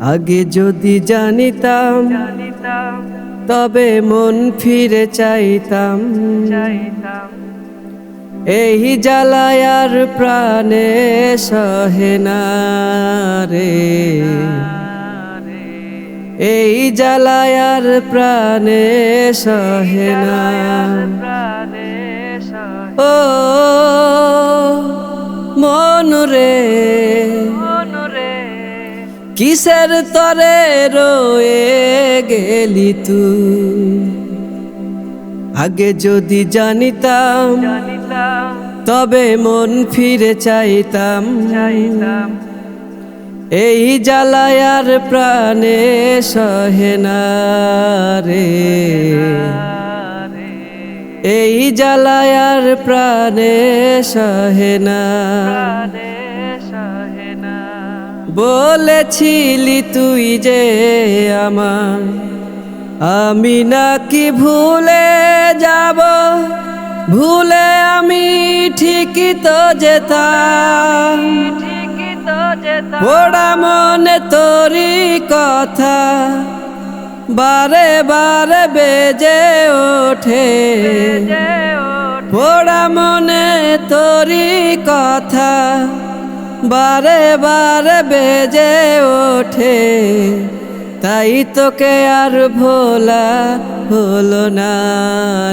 আগে যদি জানিতাম জানিতাম তবে মন ফিরে চাইতাম। এই জ্বালায়ার প্রাণে সহে না রে। এই জ্বালায়ার প্রাণে সহে না। ও মন রে কিসের তরে রয়ে গেলি তুই? আগে যদি জানিতাম, তবে মন ফিরে চাইতাম। এই জ্বালায়ার প্রাণে সহে না রে। এই জ্বালায়ার প্রাণে সহে না প্রাণে সহে না। বলেছিলি তুই যে আমার আমি নাকি ভুলে যাব? ভুলে আমি ঠিকই তো যেতাম। ওরা মনে তোরি কথা বারে বারে বেজে ওঠে। ওরা মনে তোরি কথা বারে বারে বেজে ওঠে, তাই তোকে আর ভোলা হলো না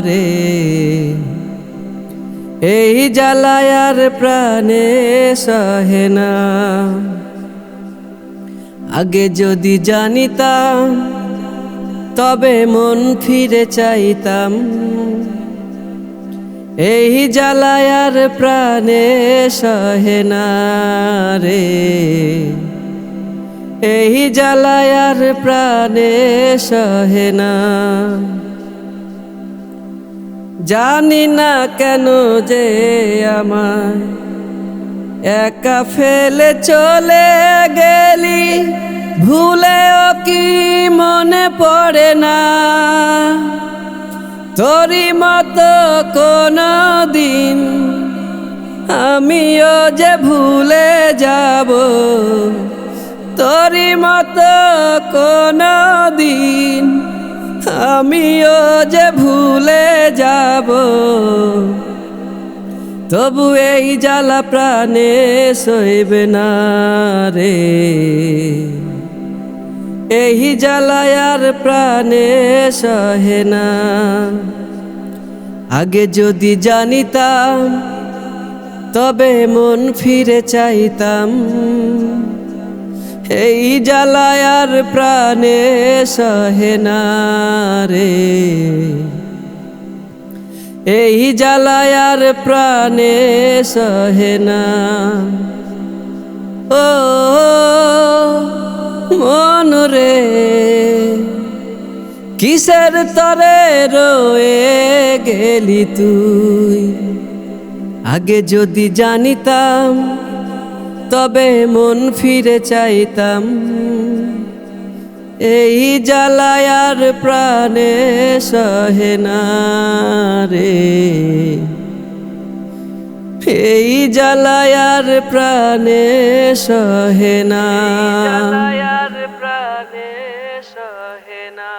রে। এই জ্বালায়ার প্রাণে সহে না। আগে যদি জানিতাম, তবে মন ফিরে চাইতাম। এই জ্বালায়ার প্রাণে সহে না রে। এই জ্বালায়ার প্রাণে সহে না। জানি না কেন যে আমার একা ফেলে চলে গেলি, ভুলেও কি মনে পড়ে না? তোরই মতো কোনো দিন আমিও যে ভুলে যাব। তোরই মতো কোনো দিন আমিও যে ভুলে যাব। তবু এই জ্বালা প্রাণে সইবে না রে। এই জ্বালায়ার প্রাণে সহে না আগে যদি জানিতাম তবে মন ফিরে চাইতাম এই জ্বালায়ার প্রাণে সহে না রে এই জ্বালায়ার প্রাণে সহে না ও মন রে। কিসের তরে রয়ে গেলি তুই? আগে যদি জানিতাম, তবে মন ফিরে চাইতাম। এই জ্বালায়ার প্রাণে সহে না রে। এই জ্বালায়ার প্রাণে সহে না। না